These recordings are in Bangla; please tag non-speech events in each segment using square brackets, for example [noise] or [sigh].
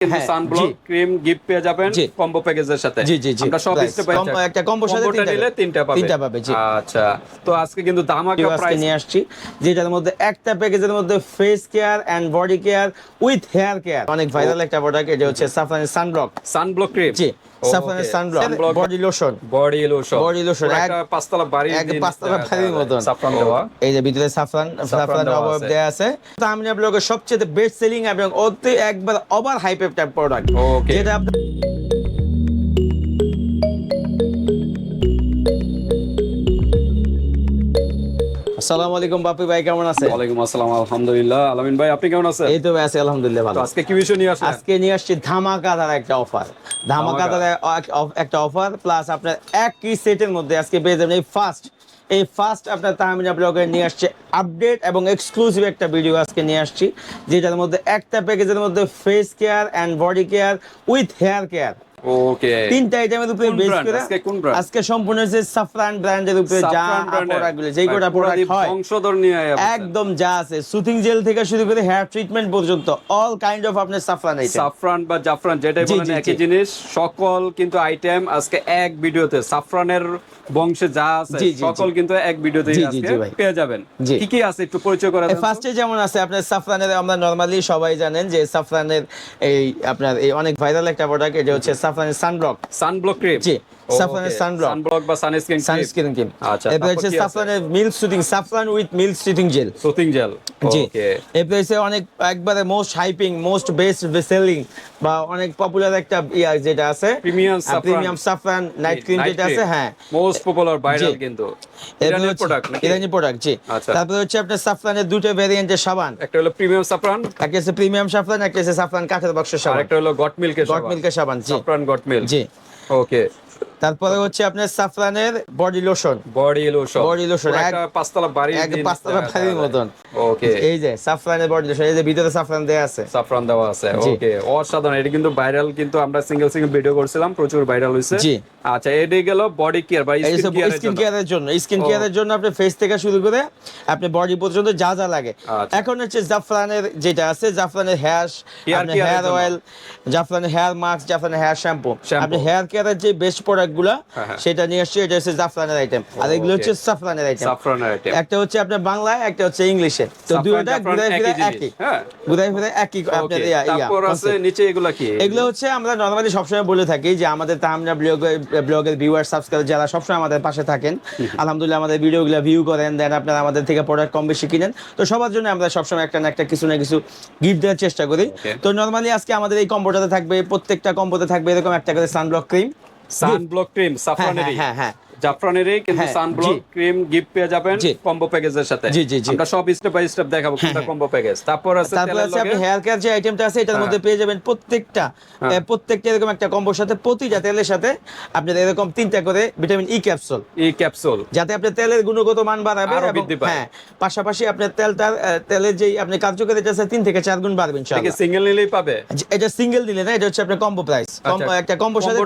কিন্তু হ্যাঁ, সানব্লক ক্রিম গিফট পেয়ে যাবেন কম্বো প্যাকেজের সাথে। জি জি জি। আমরা সব Price, স্টেপ বাই combo- একটা কম্বোর সাথে তিনটা নিলে তিনটা পাবে। তিনটা পাবে জি। আচ্ছা তো আজকে কিন্তু ধামাকা প্রাইস নিয়ে আসছি যেটার মধ্যে একটা প্যাকেজের মধ্যে face care and body care with hair care অনেক ভাইরাল একটা প্রোডাক্ট এটা হচ্ছে সাফরানের সানব্লক সানব্লক ক্রিম জি। Sunblock body lotion body lotion একটা এক- পাঁচতলা বাড়ি এক পাঁচতলা বাড়ির মতন। সাফরান দেওয়া। এই যে ভিতরে সাফরান সাফরান দেয়া আছে। তো সবচেয়ে বেস্ট সেলিং এবং অতি একবার ওভার হাইপ একটা প্রোডাক্ট. যেটা আপনি আসসালামু আলাইকুম বাপি ভাই কেমন আছেন? ওয়ালাইকুম আসসালাম আলহামদুলিল্লাহ। আলামিন ভাই আপনি কেমন আছেন? এই তো ভাই আছি আলহামদুলিল্লাহ ভালো। আজকে কি বিষয় নিয়ে আসলেন? আজকে নিয়ে আসছি ধামাকাদার একটা অফার অফ- একটা অফার প্লাস আপনার একই সেটের মধ্যে আজকে পেয়ে যাবেন এই ফার্স্ট এই ফার্স্ট আপনার তাহমিনা ব্লগে নিয়ে আসছে আপডেট এবং এক্সক্লুসিভ একটা ভিডিও আজকে নিয়ে আসছি যেটার মধ্যে একটা প্যাকেজের মধ্যে face care and body care with hair care okay তিনটা আইটেমের উপরে বেস করে আজকে কোন brand? আজকে সম্পূর্ণ সাফরান ব্র্যান্ডের উপরে যা। প্রোডাক্টগুলো যেই কোটা প্রোডাক্ট হয় বংশধর নিয়ে একদম যা আছে সুথিং জেল থেকে শুরু করে হেয়ার ট্রিটমেন্ট পর্যন্ত অল কাইন্ড অফ আপনার সাফরান আইটেম সাফরান বা জাফরান যেটাই বলেন একই জিনিস সকল কিন্তু আইটেম আজকে এক ভিডিওতে সাফরানের বংশে যা আছে। সকল কিন্তু এক আজকে পেয়ে যাবেন কি কি আছে একটু পরিচয় করা? ফার্স্টে যেমন আছে আপনার সাফরানের আমরা নরমালি সবাই জানেন যে সাফরানের এই আপনার এই অনেক ভাইরাল একটা প্রোডাক্ট এটা হচ্ছে সাফরানের সানব্লক সানব্লক ক্রিম জি, সাফরানের sunblock। সানব্লক বা সানস্ক্রিন সানস্ক্রিন ক্রিম আচ্ছা এরপর হচ্ছে সাফরানের milk Saffron with milk gel gel জি। এরপর হচ্ছে অনেক একবারে most hyping most best selling বা অনেক পপুলার একটা যেটা আছে। প্রিমিয়াম সাফরান নাইট ক্রিম যেটা আছে হ্যাঁ। মোস্ট পপুলার ভাইরাল কিন্তু। হচ্ছে- প্রোডাক্ট ইরানি প্রোডাক্ট জি। আচ্ছা। তারপর হচ্ছে আপনার সাফরানের দুটো ভেরিয়েন্টের সাবান। একটা হলো প্রিমিয়াম সাফরান একটা হচ্ছে প্রিমিয়াম সাফরান একটা হচ্ছে সাফরান কাঠের বক্সের সাবান। একটা হলো গট মিল্কের গট মিল্কের সাবান। জি। সাফরান গট মিল্ক জি। ওকে তারপরে হচ্ছে আপনার সাফরানের body lotion body lotion Body lotion, এক- একটা পাঁচতলা বাড়ি এক পাঁচতলা বাড়ির মতন। ওকে এই যে সাফরানের বডি লোশন এই যে ভিতরে সাফরান দেয়া আছে। সাফরান দেওয়া আছে। ওকে অসাধারণ এটা কিন্তু ভাইরাল কিন্তু আমরা সিঙ্গেল সিঙ্গেল ভিডিও করছিলাম প্রচুর ভাইরাল হয়েছে। জি। আচ্ছা এডি গেল বডি কেয়ার বা স্কিন কেয়ার স্কিন কেয়ারের জন্য। স্কিন। কেয়ারের জন্য আপনি ফেস থেকে শুরু করে আপনি বডি পর্যন্ত যা যা লাগে। আচ্ছা। এখন হচ্ছে জাফরানের যেটা আছে জাফরানের হেয়ার আপনি হেয়ার অয়েল জাফরানের হেয়ার মাস্ক জাফরানের হেয়ার শ্যাম্পু আপনি হেয়ার কেয়ারের যে বেস্ট প্রোডাক্টগুলা হ্যাঁ, হ্যাঁ। সেটা নিয়ে আসছে এটা হচ্ছে জাফরানের আইটেম আর এগুলো হচ্ছে সাফরানের আইটেম একটা হচ্ছে আপনার বাংলায় একটা হচ্ছে ইংলিশে। তো দুইটা ঘুরাই ফিরে একই হ্যাঁ। ঘুরাই ফিরে একই আপনার ইয়া তারপর আছে নিচে এগুলা কি? এগুলো হচ্ছে আমরা নর্মালি সবসময় বলে থাকি যে আমাদের তামনা ব্লগের ব্লগের ভিউয়ার সাবস্ক্রাইবার যারা সবসময় আমাদের পাশে থাকেন আলহামদুলিল্লাহ আমাদের ভিডিওগুলো ভিউ করেন দেন আপনারা আমাদের থেকে প্রোডাক্ট কম বেশি কিনেন। তো সবার জন্য আমরা সবসময় একটা না একটা কিছু না কিছু গিফট দেওয়ার চেষ্টা করি। তো নর্মালি আজকে আমাদের এই কম্বোটাতে থাকবে প্রত্যেকটা কম্বোতে থাকবে এরকম একটা করে সানব্লক ক্রিম সানব্লক ক্রিম হ্যাঁ সাফরানেরই হ্যাঁ হ্যাঁ জাফরানেরই কিন্তু সানব্লক ক্রিম গিফট পেয়ে যাবেন কম্বো প্যাকেজের সাথে। জি, জি। আমরা সব স্টেপ বাই স্টেপ দেখাবো কোনটা। কম্বো প্যাকেজ তারপর আছে তারপর আছে আপনি হেয়ার কেয়ার যে আইটেমটা আছে এটার হ্যাঁ। মধ্যে পেয়ে যাবেন প্রত্যেকটা হ্যাঁ। প্রত্যেকটা এরকম একটা কম্বোর সাথে প্রতিটা তেলের সাথে আপনার এরকম তিনটা করে ভিটামিন ই ক্যাপসুল এই ক্যাপসুল যাতে আপনার তেলের গুণগত মান বাড়াবে হ্যাঁ পাশাপাশি আপনার তেলটার তেলের যেই আপনি কার্যকারিতা আছে তিন থেকে চার গুণ বাড়বে ইনশাআল্লাহ। সিঙ্গেল নিলেই পাবে? এটা সিঙ্গেল দিলে না এটা হচ্ছে আপনার কম্বো প্রাইস আচ্ছা, একটা কম্বোর সাথে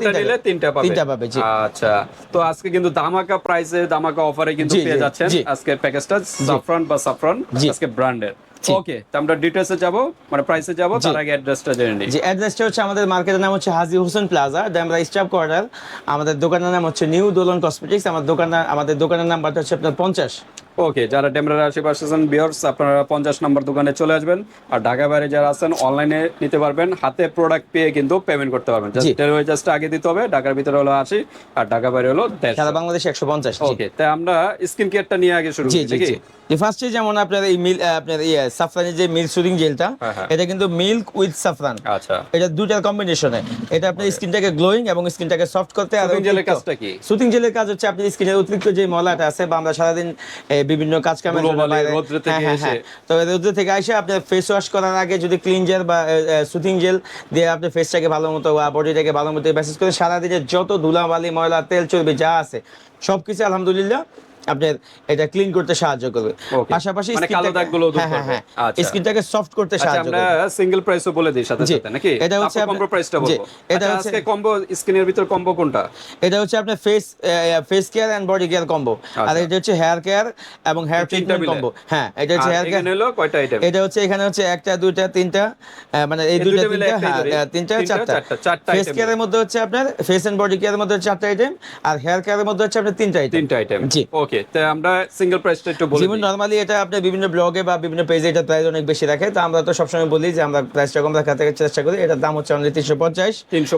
তিনটা পাবে। তিনটা পাবে জি। আচ্ছা তো আজকে কিন্তু দামাকা প্রাইসে দামাকা অফারে কিন্তু পেয়ে যাচ্ছেন। আজকে আজকের প্যাকেজটা সাফরান বা সাফরান আজকে ব্র্যান্ডের ওকে তো আমরা ডিটেইলসে যাব মানে প্রাইসে যাব তার আগে অ্যাড্রেসটা জেনে নিই। জি অ্যাড্রেসটা হচ্ছে আমাদের মার্কেটের নাম হচ্ছে Haji Hossain plaza Demra staff quarter আমাদের দোকানের নাম হচ্ছে নিউ দোলন কসমেটিক্স আমার দোকানের আমাদের দোকানের নাম্বারটা হচ্ছে আপনার পঞ্চাশ। ওকে যারা ডেমরার আশেপাশে আছেন বিয়ার্স আপনারা পঞ্চাশ নম্বর দোকানে চলে আসবেন। আর ঢাকা বাইরে যারা আছেন অনলাইনে নিতে পারবেন। হাতে প্রোডাক্ট পেয়ে কিন্তু পেমেন্ট করতে পারবেন। ডেলিভারি চার্জটা আগে দিতে হবে ঢাকার ভিতরে হলো আশি আর ঢাকা বাইরে হলো সারা বাংলাদেশে একশো পঞ্চাশ ওকে তাই আমরা স্কিন কেয়ারটা নিয়ে আগে শুরু করি যে ফার্স্টে যেমন আপনার এই মিল আপনার সাফরানের যে মিল্ক সুদিং জেলটা। এটা কিন্তু মিল্ক উইথ সাফরান আচ্ছা। এটা দুটার কম্বিনেশনে এটা আপনার স্কিনটাকে গ্লোয়িং এবং স্কিনটাকে সফট করতে আর gel-এর কাজটা কি? সুতিং জেলের কাজ হচ্ছে আপনি স্কিনের অতিরিক্ত যে ময়লাটা আছে বা আমরা সারাদিন বিভিন্ন কাজ বাইরে- রৌদ্র থেকে হ্যাঁ, হ্যাঁ, এসে। হ্যাঁ। তো রোদ্র থেকে এসে আপনার ফেস ওয়াশ করার আগে যদি ক্লিনজার বা সুথিং জেল দিয়ে আপনি ফেসটাকে ভালো মতো বা বডিটাকে ভালো মতো ম্যাসেজ করে সারাদিনের যত ধুলাবালি ময়লা তেল চর্বি যা আছে সবকিছু আলহামদুলিল্লাহ আপনার এটা ক্লিন করতে সাহায্য করবে। পাশাপাশি মানে কালো স্কিনটাকে- দূর হ্যাঁ হ্যাঁ করবে। হ্যাঁ। আচ্ছা। স্কিনটাকে সফট করতে আচ্ছা সাহায্য আমরা সিঙ্গেল প্রাইসও বলে দিই সাথে সাথে নাকি? এটা হচ্ছে কম্বো প্রাইসটা বলব। এটা এটা হচ্ছে- কম্বো স্কিনের ভিতর কম্বো কোনটা? এটা হচ্ছে আপনার face face care and body care combo আর আচ্ছা। এটা হচ্ছে হেয়ার কেয়ার এবং হেয়ার ট্রিটমেন্ট কম্বো হ্যাঁ এটা হচ্ছে হেয়ার কেয়ার এখানে হলো কয়টা আইটেম এটা হচ্ছে এখানে হচ্ছে একটা দুইটা তিনটা মানে এই দুইটা তিনটা হ্যাঁ তিনটা চারটা, চারটা ফেস কেয়ারের মধ্যে হচ্ছে আপনার ফেস এন্ড বডি কেয়ারের মধ্যে চারটা আইটেম আর হেয়ার কেয়ারের মধ্যে হচ্ছে আপনার তিনটা আইটেম তিনটা আইটেম জি। ওকে তো আমরা সিঙ্গেল প্রাইসটা একটু বলে যেমন নর্মালি এটা আপনি বিভিন্ন ব্লগে বা বিভিন্ন পেজে এটা প্রাইস অনেক বেশি রাখে তো আমরা তো সবসময় বলি যে আমরা প্রাইসটা কম রাখার চেষ্টা করি। এটার দাম হচ্ছে অনলি তিনশো পঞ্চাশ। তিনশো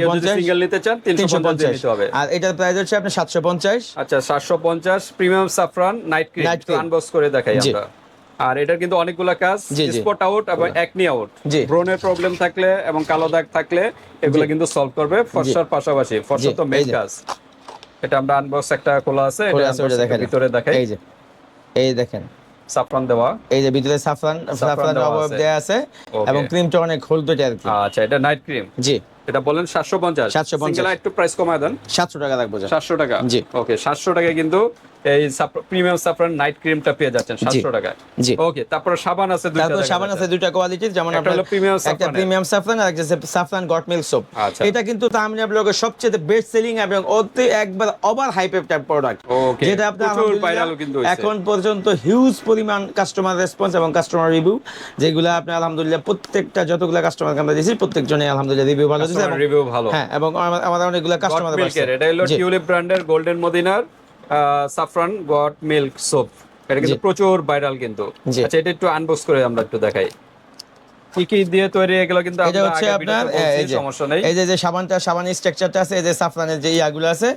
কেউ যদি পঞ্চাশ। সিঙ্গেল নিতে চান তিনশো পঞ্চাশ হবে। আর এটার প্রাইস হচ্ছে আপনার সাতশো পঞ্চাশ। আচ্ছা 750 premium saffron night cream. Unbox করে দেখাই আমরা। আর এটার কিন্তু অনেকগুলা কাজ। স্পট আউট এবং একনি আউট। ব্রনের প্রবলেম থাকলে এবং কালো দাগ থাকলে এগুলো কিন্তু সলভ করবে ফর্সার পাশাপাশি। ফর্সা তো মেইন কাজ। এটা আমরা আনবক্স একটা খোলা আছে এটা। ভিতরে দেখাই। এই যে এই দেখেন। সাফরান দেওয়া। এই যে ভিতরে সাফরান সাফরান আছে। এবং ক্রিমটা অনেক হলদে আর কি আচ্ছা এটা নাইট ক্রিম জি। এটা বলেন 750 750 সিঙ্গেল একটু প্রাইস কমায় দেন। সাতশো টাকা রাখব যা। 700 টাকা। জি। ওকে 700 টাকা কিন্তু এই প্রিমিয়াম সাফরান নাইট ক্রিমটা পেয়ে যাচ্ছেন 700 টাকায়। জি। ওকে তারপর সাবান আছে দুইটা তারপর সাবান আছে দুইটা যেমন আপনার হলো premium একটা প্রিমিয়াম সাফরান আর একটা সাফরান গট মিল্ক সোপ। এটা কিন্তু ব্লগের সবচেয়ে বেস্ট সেলিং এবং অতি একবার ওভার প্রোডাক্ট যেটা আপনার। এখন পর্যন্ত হিউজ পরিমাণ কাস্টমার রেসপন্স এবং কাস্টমার রিভিউ যেগুলো আপনি আলহামদুলিল্লাহ প্রত্যেকটা যতগুলো কাস্টমারকে আমরা দিয়েছি প্রত্যেকজনই আলহামদুলিল্লাহ রিভিউ ভালো দিয়েছে review ভালো। হ্যাঁ এবং আমাদের অনেকগুলো কাস্টমার এটা হলো টিউলিপ ব্র্যান্ডের গোল্ডেন মদিনার সাফরান গট মিল্ক সোপ এটা কিন্তু প্রচুর ভাইরাল কিন্তু। আচ্ছা এটা একটু আনবক্স করে আমরা একটু দেখাই। কি কি দিয়ে তৈরি এগুলো কিন্তু এটা হচ্ছে আপনার এই যে সমস্যা নেই। এই যে যে সাবানটা সাবানের স্ট্রাকচারটা আছে এই যে সাফরানের যে ইয়াগুলো আছে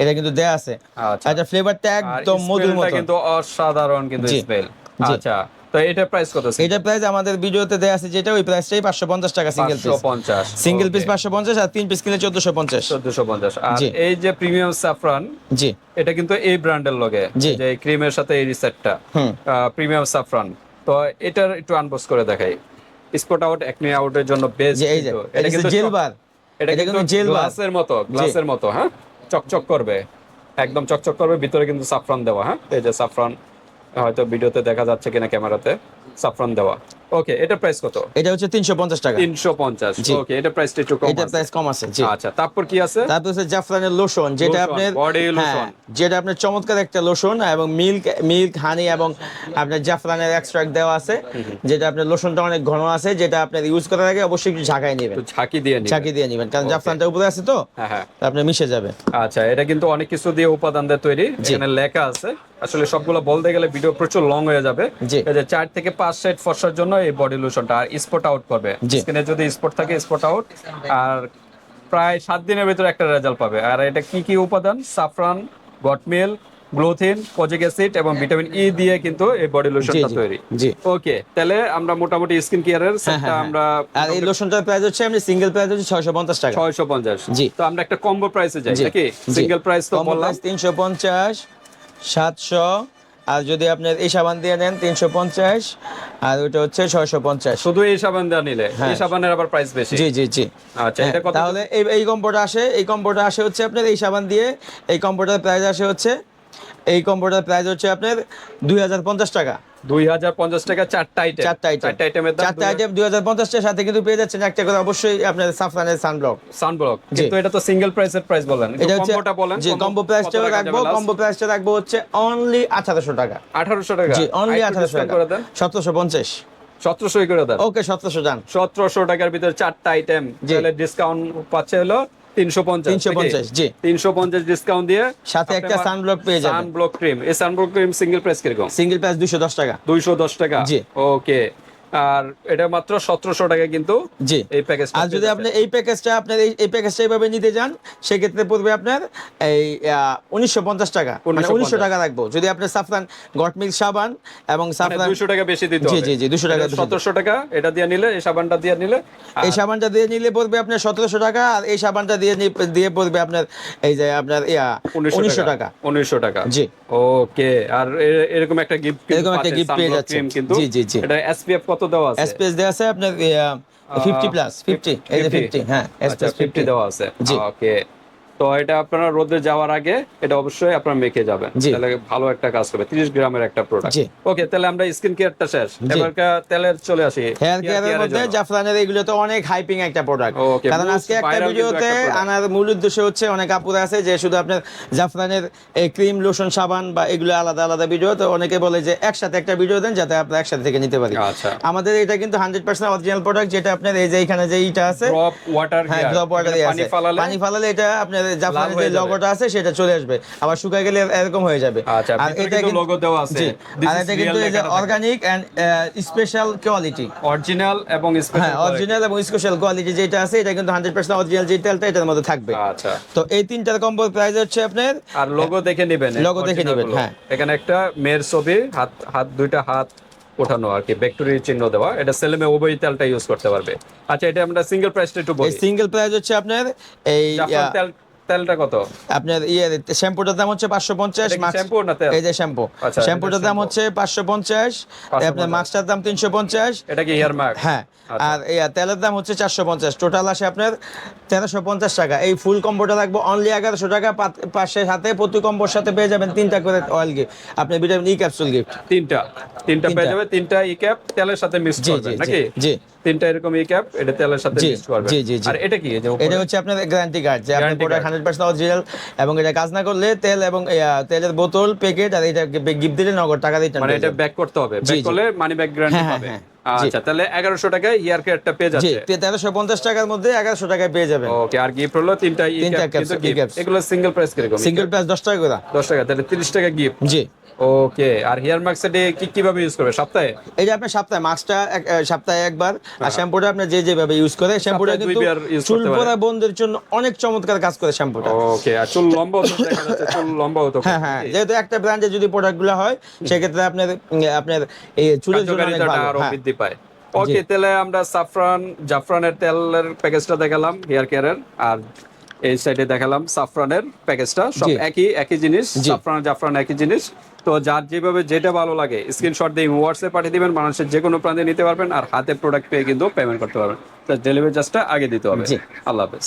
এটা কিন্তু দেয়া আছে। আচ্ছা। ফ্লেভারটা একদম মধুর মতো কিন্তু অসাধারণ কিন্তু স্মেল আচ্ছা। তো এটা প্রাইস কত এটা প্রাইস আমাদের ভিডিওতে দেয়া আছে যেটা ওই প্রাইসটাই পাঁচশো পঞ্চাশ টাকা সিঙ্গেল পিস 550 সিঙ্গেল পিস পাঁচশো পঞ্চাশ আর তিন পিস কিনে চোদ্দশো পঞ্চাশ। 1450 আর এই যে প্রিমিয়াম সাফরান জি। এটা কিন্তু এই ব্র্যান্ডের লগে যে ক্রিমের সাথে এই রিসেটটা প্রিমিয়াম সাফরান তো এটার একটু আনবক্স করে দেখাই। স্পট আউট একনি আউটের জন্য বেস্ট এটা কিন্তু জেল বার এটা কিন্তু জেল গ্লাসের মতো গ্লাসের মতো হ্যাঁ? চকচক করবে। একদম চকচক করবে ভিতরে কিন্তু সাফরান দেওয়া হ্যাঁ? এই যে সাফরান হয়তো ভিডিওতে দেখা যাচ্ছে কিনা ক্যামেরাতে সাফরান দেওয়া। ওকে এটা প্রাইস কত? এটা হচ্ছে তিনশো পঞ্চাশ টাকা। তিনশো পঞ্চাশ। জি। ওকে এটা প্রাইসটা একটু কম এটা প্রাইস কম আছে জি। আচ্ছা তারপর কি আছে? তারপর হচ্ছে জাফরানের লোশন যেটা আপনার হ্যাঁ, লোশন। যেটা আপনার চমৎকার একটা লোশন এবং মিল্ক মিল্ক হানি এবং আপনার জাফরানের এক্সট্রাক্ট দেওয়া আছে যেটা আপনার লোশনটা অনেক ঘন আছে যেটা আপনার ইউজ করার আগে অবশ্যই একটু ঝাঁকায় নেবেন। ঝাঁকি দিয়ে নিন ঝাঁকি দিয়ে নেবেন কারণ. জাফরানটা উপরে আছে তো হ্যাঁ হ্যাঁ। তা আপনার মিশে যাবে। আচ্ছা এটা কিন্তু অনেক কিছু দিয়ে উপাদান দিয়ে তৈরি। এখানে লেখা আছে। আসলে সবগুলো বলতে গেলে ভিডিও প্রচুর লং হয়ে যাবে। জি। যে চার থেকে পাঁচ সেট ফর্সার জন্য এই বডি লোশনটা আর স্পট আউট করবে। স্কিনে যদি স্পট থাকে স্পট আউট আর প্রায় সাত দিনের ভিতরে একটা রেজাল্ট পাবে। আর এটা কি কি উপাদান? সাফরান গটমিল গ্লোথিন কোজিক অ্যাসিড এবং ভিটামিন ই দিয়ে কিন্তু এই বডি লোশনটা তৈরি। ওকে তাহলে আমরা মোটামুটি স্কিন কেয়ারের হ্যাঁ, সেটটা হ্যাঁ, আমরা আর এই লোশনটার প্রাইস হচ্ছে আপনি সিঙ্গেল প্রাইস হচ্ছে ছয়শো পঞ্চাশ টাকা। ছয়শো পঞ্চাশ। জি। তো আমরা একটা কম্বো প্রাইসে যাই নাকি? সিঙ্গেল প্রাইস তো বললাম। প্রাইস তিনশো পঞ্চাশ সাতশো আর যদি আপনি এই সাবান দিয়ে নেন তিনশো পঞ্চাশ আর ওটা হচ্ছে ছয়শো পঞ্চাশ। শুধু এই সাবান দেওয়া নিলে? হ্যাঁ। এই সাবানের আবার প্রাইস বেশি? জি জি জি। আচ্ছা হ্যাঁ, তাহলে এই এই কম্বোটা আসে এই কম্পোটা আসে হচ্ছে আপনার এই সাবান দিয়ে এই কম্পোটার প্রাইস আসে হচ্ছে এই কম্পোটার প্রাইস হচ্ছে আপনার দুই হাজার পঞ্চাশ টাকা। দুই হাজার পঞ্চাশ টাকা চারটা আইটেম চারটা আইটেম চারটা আইটেমের দাম চারটা আইটেম দুই হাজার সাথে কিন্তু পেয়ে যাচ্ছেন একটা করে অবশ্যই আপনার সাফরানের সানব্লক সানব্লক কিন্তু এটা তো সিঙ্গেল প্রাইসের প্রাইস বলেন। কম্বোটা বলেন যে কম্বো প্রাইসটা রাখব। কম্বো প্রাইসটা রাখব হচ্ছে অনলি আঠারোশো টাকা। 1800 টাকা। জি অনলি করে দেন। সতেরোশো পঞ্চাশ। 1700 করে দেন। ওকে সতেরোশো 1700 টাকার ভিতরে চারটা আইটেম ডিসকাউন্ট পাচ্ছে হলো 350 350 জি। 350 ডিসকাউন্ট দিয়ে সাথে একটা সানব্লক পেয়ে যাবেন। সানব্লক ক্রিম এই সানব্লক ক্রিম সিঙ্গেল প্রাইস কীরকম? সিঙ্গেল প্রাইস দুশো দশ টাকা। 210 টাকা? জি। ওকে আর এটা মাত্র 1700 টাকা কিন্তু জি। এই প্যাকেজ আর যদি আপনি এই প্যাকেজটা আপনার এই প্যাকেজটা এইভাবে নিতে যান সেক্ষেত্রে পড়বে আপনার এই উনিশশো পঞ্চাশ টাকা। মানে 1950 টাকা রাখব যদি আপনি সাফরান গটমিল সাবান এবং সাফরান 200 টাকা বেশি দিতে হবে। জি, জি, 200 টাকা বেশি 1700 টাকা। এটা দিয়ে নিলে এই সাবানটা দিয়ে নিলে এই সাবানটা দিয়ে নিলে পড়বে আপনার সতেরোশো টাকা আর এই সাবানটা দিয়ে দিয়ে পড়বে আপনার এই যে আপনার ইয়া উনিশশো টাকা। উনিশশো টাকা। জি। ওকে আর এরকম একটা গিফট এরকম একটা gift পেয়ে। কিন্তু। জি, জি, জি। এটা এসপিএফ কত দেওয়া আছে। এসপিএস দেওয়া আছে আপনার ফিফটি প্লাস ফিফটি এই যে ফিফটি হ্যাঁ আচ্ছা এসপিএস 50 দেওয়া আছে। জি। ওকে তো এটা আপনারা রোদে যাওয়ার আগে এটা অবশ্যই আপনারা মেখে যাবেন। তাহলে ভালো একটা কাজ করবে 30 গ্রামের একটা প্রোডাক্ট ওকে তাহলে আমরা স্কিন কেয়ারটা শেষ। এবার তেলের চলে আসি হেয়ার কেয়ারের মধ্যে জাফরানের এগুলো তো অনেক হাইপিং একটা প্রোডাক্ট কারণ আজকে একটা ভিডিওতে আনার মূল উদ্দেশ্য হচ্ছে অনেক আপুরা আছে যে শুধু আপনার জাফরানের এই ক্রিম লোশন সাবান বা এগুলো আলাদা আলাদা ভিডিও তো অনেকে বলে যে একসাথে একটা ভিডিও দেন যাতে আপনারা একসাথে থেকে নিতে পারি। আচ্ছা। আমাদের এটা কিন্তু হান্ড্রেড পার্সেন্ট অরিজিনাল প্রোডাক্ট যেটা আপনার এই যে এখানে যে ইটা আছে। ড্রপ ওয়াটার ড্রপ ওয়াটার পানি ফালালে? পানি ফালালে এটা আপনার জাফরানের হয়ে যে যাবে। আছে সেটা চলে আসবে। আবার শুকায় গেলে এরকম হয়ে যাবে। আচ্ছা আর এটা কিন্তু লোগো দেওয়া আছে। আর এটা কিন্তু এই যে organic and special quality original এবং হ্যাঁ অরিজিনাল এবং স্পেশাল কোয়ালিটি যেটা আছে এটা কিন্তু হান্ড্রেড পার্সেন্ট অরিজিনাল যে তেলটা এটার মধ্যে থাকবে। আচ্ছা। তো এই তিনটার কম্বোর প্রাইস হচ্ছে আপনার আর লোগো দেখে নেবেন Logo দেখে original নেবেন, হ্যাঁ। এখানে একটা মেয়ের ছবি হাত হাত দুইটা হাত ওঠানো আর কি ব্যাকটেরিয়া চিহ্ন দেওয়া। এটা সেলেমে উভয় তেলটা ইউজ করতে পারবে। আচ্ছা এটা আমরা সিঙ্গেল প্রাইসটা একটু বলি। সিঙ্গেল প্রাইস হচ্ছে আপনার এই তেল তেলটা কত? আপনার ইয়ে শ্যাম্পুটার দাম হচ্ছে পাঁচশো পঞ্চাশ শ্যাম্পু না তেল? এই যে শ্যাম্পু। আচ্ছা, শ্যাম্পুটার দাম হচ্ছে পাঁচশো পঞ্চাশ আপনার মাস্কটার দাম তিনশো পঞ্চাশ। এটা কি হেয়ার মার্ক হ্যাঁ আচ্ছা। আর ইয়া, তেলের দাম হচ্ছে চারশো পঞ্চাশ টোটাল আসে আপনার তেরোশো পঞ্চাশ টাকা। এই ফুল কম্বোটা রাখব অনলি এগারোশো টাকা পাশে সাথে প্রতি কম্বোর সাথে পেয়ে যাবেন তিনটা করে অয়েল গিফট আপনি ভিটামিন ই ক্যাপসুল গিফট তিনটা। তিনটা পেয়ে যাবে তিনটা ই ক্যাপ তেলের সাথে মিক্স করবেন নাকি? জি। তিনটা এরকম ই ক্যাপ এটা তেলের সাথে জি, মিক্স জি, জি। আর এটা কি? এই? এটা হচ্ছে আপনার গ্যারান্টি কার্ড যে আপনার product card। Hundred percent original এবং এটা কাজ না করলে তেল এবং তেলের বোতল প্যাকেট আর এটা গিফট দিলে নগদ টাকা দিতে মানে এটা ব্যাক করতে হবে। ব্যাক করলে মানি ব্যাক গ্যারান্টি পাবে। হ্যাঁ। আচ্ছা তাহলে এগারোশো টাকায় ইয়ার কেয়ারটা পেয়ে যাচ্ছে। তেরোশো পঞ্চাশ টাকার মধ্যে এগারোশো টাকায় পেয়ে যাবেন। ওকে আর গিফট হলো তিনটা। এগুলো সিঙ্গেল প্রাইস কীরকম? সিঙ্গেল প্রাইস দশ টাকা করে। দশ টাকা তাহলে তিরিশ টাকা গিফট জি। ওকে আর হেয়ার মাস্ক সেটে কি কীভাবে ইউজ করবে? সপ্তাহে? এই যে আপনি সপ্তাহে মাস্কটা সপ্তাহে একবার। আর শ্যাম্পুটা আপনি যে যেভাবে ইউজ করে শ্যাম্পুটা হ্যাঁ। কিন্তু চুল পড়া বন্ধের জন্য অনেক চমৎকার কাজ করে শ্যাম্পুটা। ওকে আর চুল লম্বা হতো দেখা যাচ্ছে [laughs] চুল লম্বা হতো হ্যাঁ হ্যাঁ যেহেতু একটা ব্র্যান্ডে যদি প্রোডাক্টগুলো হয় সেক্ষেত্রে আপনার আপনার এই চুলের জন্য অনেক ভালো। আরও হ্যাঁ। বৃদ্ধি পায়। ওকে তাহলে আমরা সাফরান জাফরানের তেলের প্যাকেজটা দেখালাম হেয়ার কেয়ারের আর এই সাইডে দেখালাম সাফরানের প্যাকেজটা সব একই একই জিনিস। সাফরান জাফরান একই জিনিস। তো যার যেভাবে যেটা ভালো লাগে স্ক্রিনশট দিয়ে হোয়াটসঅ্যাপ পাঠিয়ে দেবেন মানুষের যে কোনো প্রান্তে নিতে পারবেন আর হাতে প্রোডাক্ট পেয়ে কিন্তু পেমেন্ট করতে পারবেন। ডেলিভারি চার্জটা আগে দিতে হবে। জি। আল্লাহ হাফেজ।